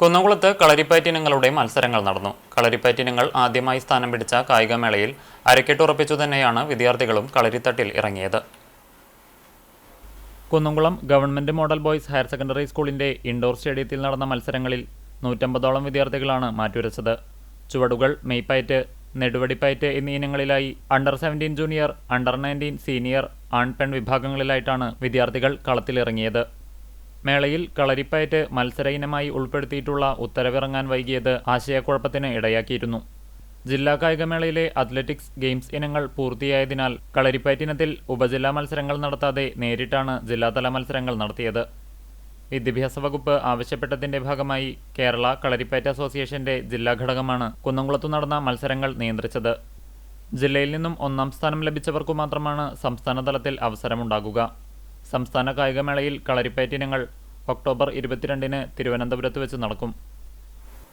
കുന്നംകുളത്ത് കളരിപ്പയറ്റിനങ്ങളുടെ മത്സരങ്ങൾ നടന്നു. കളരിപ്പയറ്റിനങ്ങൾ ആദ്യമായി സ്ഥാനം പിടിച്ച കായികമേളയിൽ അരക്കെട്ടുറപ്പിച്ചു തന്നെയാണ് വിദ്യാർത്ഥികളും കളരിത്തട്ടിൽ ഇറങ്ങിയത്. Kunnamkulam government model boys higher secondary സ്കൂളിന്റെ ഇൻഡോർ സ്റ്റേഡിയത്തിൽ നടന്ന മത്സരങ്ങളിൽ നൂറ്റമ്പതോളം വിദ്യാർത്ഥികളാണ് മാറ്റുരച്ചത്. ചുവടുകൾ മെയ്പ്പയറ്റ് നെടുവടിപ്പയറ്റ് എന്നീ ഇനങ്ങളിലായി under seventeen junior under nineteen senior ആൺ പെൺ വിഭാഗങ്ങളിലായിട്ടാണ് വിദ്യാർത്ഥികൾ കളത്തിലിറങ്ങിയത്. മേളയിൽ കളരിപ്പയറ്റ് മത്സര ഇനമായി ഉൾപ്പെടുത്തിയിട്ടുള്ള ഉത്തരവിറങ്ങാൻ വൈകിയത് ആശയക്കുഴപ്പത്തിന് ഇടയാക്കിയിരുന്നു. ജില്ലാ കായികമേളയിലെ അത്ലറ്റിക്സ് ഗെയിംസ് ഇനങ്ങൾ പൂർത്തിയായതിനാൽ കളരിപ്പയറ്റിനത്തിൽ ഉപജില്ലാ മത്സരങ്ങൾ നടത്താതെ നേരിട്ടാണ് ജില്ലാതല മത്സരങ്ങൾ നടത്തിയത്. വിദ്യാഭ്യാസ വകുപ്പ് ആവശ്യപ്പെട്ടതിന്റെ ഭാഗമായി കേരള കളരിപ്പയറ്റ് അസോസിയേഷന്റെ ജില്ലാ ഘടകമാണ് കുന്നംകുളത്തു നടന്ന മത്സരങ്ങൾ നിയന്ത്രിച്ചത്. ജില്ലയിൽ നിന്നും ഒന്നാം സ്ഥാനം ലഭിച്ചവർക്കു മാത്രമാണ് സംസ്ഥാനതലത്തിൽ അവസരമുണ്ടാകുക. സംസ്ഥാന കായികമേളയിൽ കളരിപ്പയറ്റിനങ്ങൾ ഒക്ടോബർ ഇരുപത്തിരണ്ടിന് തിരുവനന്തപുരത്ത് വെച്ച് നടക്കും